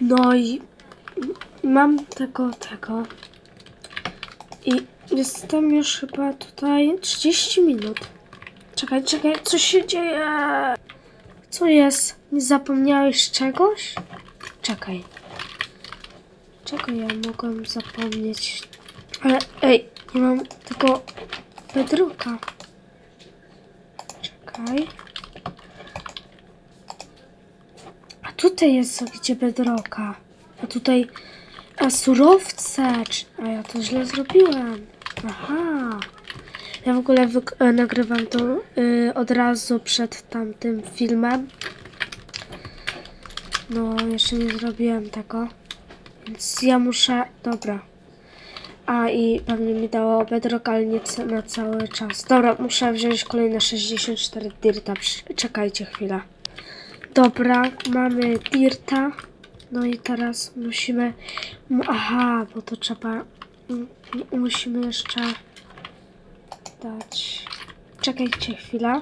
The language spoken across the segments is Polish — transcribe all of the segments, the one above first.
No i mam tego, tego. I jestem już chyba tutaj 30 minut. Czekaj, czekaj, co się dzieje? Co jest? Nie zapomniałeś czegoś? Czekaj. Czego ja mogłem zapomnieć? Ale ej, nie mam tego bedroka. Czekaj. A tutaj jest gdzie bedroka. A tutaj a surowce. A ja to źle zrobiłem. Aha. Ja w ogóle e, nagrywam to y, od razu przed tamtym filmem. No, jeszcze nie zrobiłem tego. Więc ja muszę. Dobra. A i pewnie mi dało bedrock, ale nie na cały czas. Dobra, muszę wziąć kolejne 64 dirta. Czekajcie chwilę. Dobra, mamy dirta. No i teraz musimy. Aha, bo to trzeba. Musimy jeszcze dać. Czekajcie chwilę.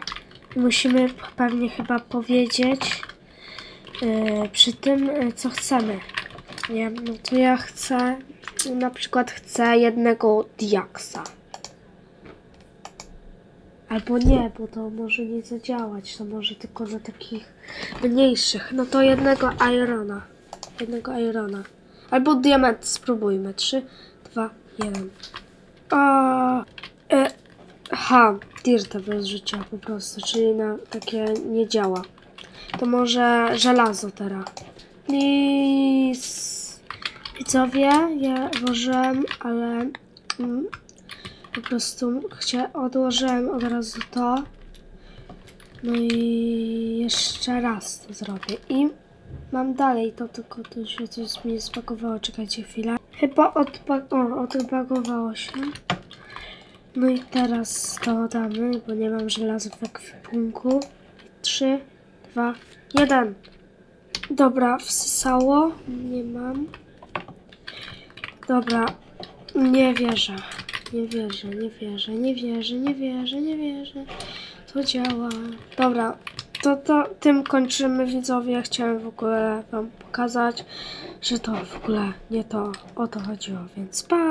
Musimy pewnie chyba powiedzieć yy, przy tym, yy, co chcemy. Nie, no to ja chcę. Na przykład chcę jednego diaksa. Albo nie, bo to może nie zadziałać. To może tylko na takich mniejszych. No to jednego irona. Jednego irona. Albo diament spróbujmy. 3, 2, 1. O, e, ha, dirta bez życia po prostu, czyli na takie nie działa. To może żelazo teraz. Please. Widzowie, ja włożyłem, ale mm, po prostu chcia, odłożyłem od razu to. No i jeszcze raz to zrobię. I mam dalej to, tylko to się coś mi spakowało. Czekajcie chwilę. Chyba odpa- o, odbagowało się. No i teraz to damy, bo nie mam żelaza w ekwipunku. 3, 2, 1. Dobra, wsysało. Nie mam. Dobra, nie wierzę. Nie wierzę, nie wierzę, nie wierzę, nie wierzę, nie wierzę. To działa. Dobra, to, to tym kończymy widzowie. Chciałem w ogóle wam pokazać, że to w ogóle nie to o to chodziło, więc pa!